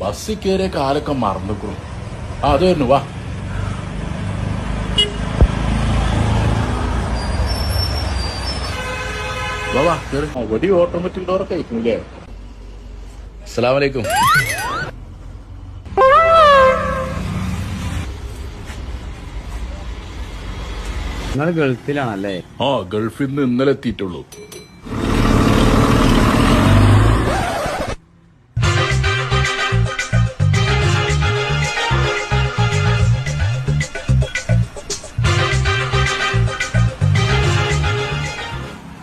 ബസ്സിൽ കയറിയ കാലൊക്കെ മറന്നിക്കണു ആ അത് വരുന്നു വാ. വാ വാ കേറ്. അവിടെ ഓട്ടോമാറ്റിക് ഡോറൊക്കെ അയക്കണില്ലേ അസ്സലാമലൈക്കും നിങ്ങൾ ഗൾഫിലാണല്ലേ? ആ ഗൾഫിൽ നിന്ന് ഇന്നലെ എത്തിയിട്ടുള്ളൂ.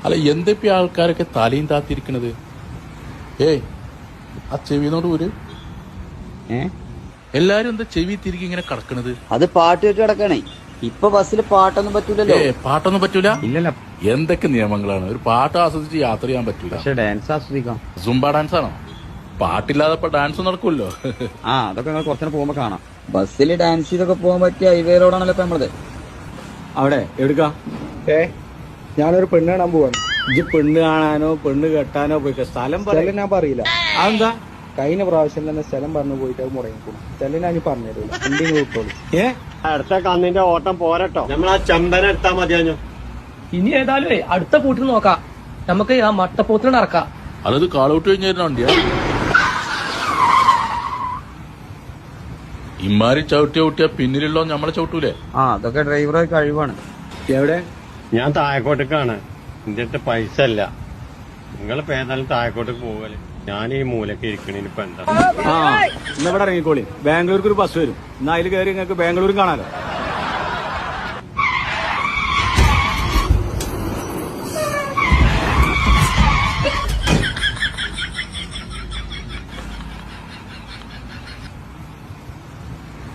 അല്ല എന്തൊക്കെ ആൾക്കാരൊക്കെ തലയും താത്തിരിക്കണത്? ഏ ആ ചെവിനോട് ഒരു ഏ? എല്ലാരും എന്താ ചെവി തിരികെ ഇങ്ങനെ കടക്കണത്? അത് പാട്ട് കേട്ട് കിടക്കണേ. ഇപ്പൊ ബസ്സിൽ പാട്ടൊന്നും പറ്റൂലല്ലോ. ഏ പാട്ടൊന്നും പറ്റൂല? ഇല്ലല്ല. എന്തൊക്കെ നിയമങ്ങളാണ്? ഒരു പാട്ട് ആസ്വദിച്ച് യാത്ര ചെയ്യാൻ പറ്റൂല. പക്ഷെ ഡാൻസ് ആസ്വദിക്കാം. സുംബ ഡാൻസ് ആണോ പാട്ടില്ലാതെ ഇപ്പൊ ഡാൻസ് നടക്കുമല്ലോ ആ അതൊക്കെ നിങ്ങൾ കുറച്ചു പോകുമ്പോ കാണാം. ബസ്സിൽ ഡാൻസ് ചെയ്തൊക്കെ പോകാൻ പറ്റിയ ഹൈവേ റോഡാണല്ലോ ഇപ്പൊ നമ്മളത് അവിടെ എടുക്കാം ഏ? ഞാനൊരു പെണ്ണ് കാണാൻ പോവാണ്. ഇജ്ജ് പെണ്ണ് കാണാനോ പെണ്ണ് കെട്ടാനോ പോയി സ്ഥലം സ്ഥലം ഞാൻ പറയില്ല. അതെന്താ? കഴിഞ്ഞ പ്രാവശ്യം തന്നെ സ്ഥലം പറഞ്ഞു പോയിട്ട് അത് മുടങ്ങിക്കും സ്ഥലം ഞാൻ പറഞ്ഞു തരില്ല എന്തെങ്കിലും വിട്ടോളൂ? ഏ? അടുത്ത കന്നിന്റെ ഓട്ടം പോരട്ടോ. നമ്മൾ ആ ചന്ദന എടുത്താ മതിയാഞ്ഞു. ഇനി ഏതായാലും അടുത്ത കൂട്ടിൽ നോക്കാം. നമുക്ക് ആ മട്ടപ്പോത്തിന് നടക്കാം. അതത് കാളൂട്ട് കഴിഞ്ഞ വണ്ടിയാ ഇമാരി ചവിട്ടിയ കുട്ടിയ പിന്നിലുള്ളോ നമ്മളെ ചവിട്ടൂലേ? ആ അതൊക്കെ ഡ്രൈവറെ കഴിവാണ്. എവിടെ? ഞാൻ താഴെക്കോട്ടേക്കാണ്. എന്റെ പൈസ അല്ല നിങ്ങൾ ഏതായാലും താഴെക്കോട്ടേക്ക് പോകൽ ഞാൻ ഈ മൂലക്ക് ഇരിക്കണേന് ഇപ്പൊ എന്താ? ആ ഇന്ന് ഇവിടെ ഇറങ്ങിക്കോളി. ബാംഗ്ലൂർക്ക് ഒരു ബസ് വരും. എന്നാ അതിൽ കയറി നിങ്ങൾക്ക് ബാംഗ്ലൂരും കാണാലോ.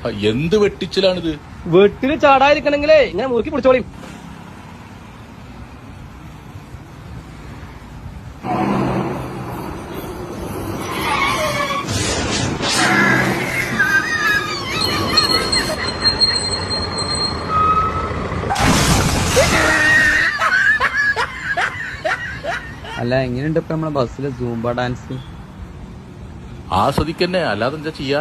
ആ, എന്ത് വെട്ടിച്ചിലാണിത്? വീട്ടിൽ ചാടാതിരിക്കണെങ്കിലേ ഇങ്ങനെ മുറുക്കി പിടിച്ചോളി. അല്ല എങ്ങനെയുണ്ട് ഇപ്പൊ നമ്മളെ ബസ്സിലെ സൂംബ ഡാൻസ് ആസ്വദിക്കന്നെ അല്ലാതെന്താ ചെയ്യാ?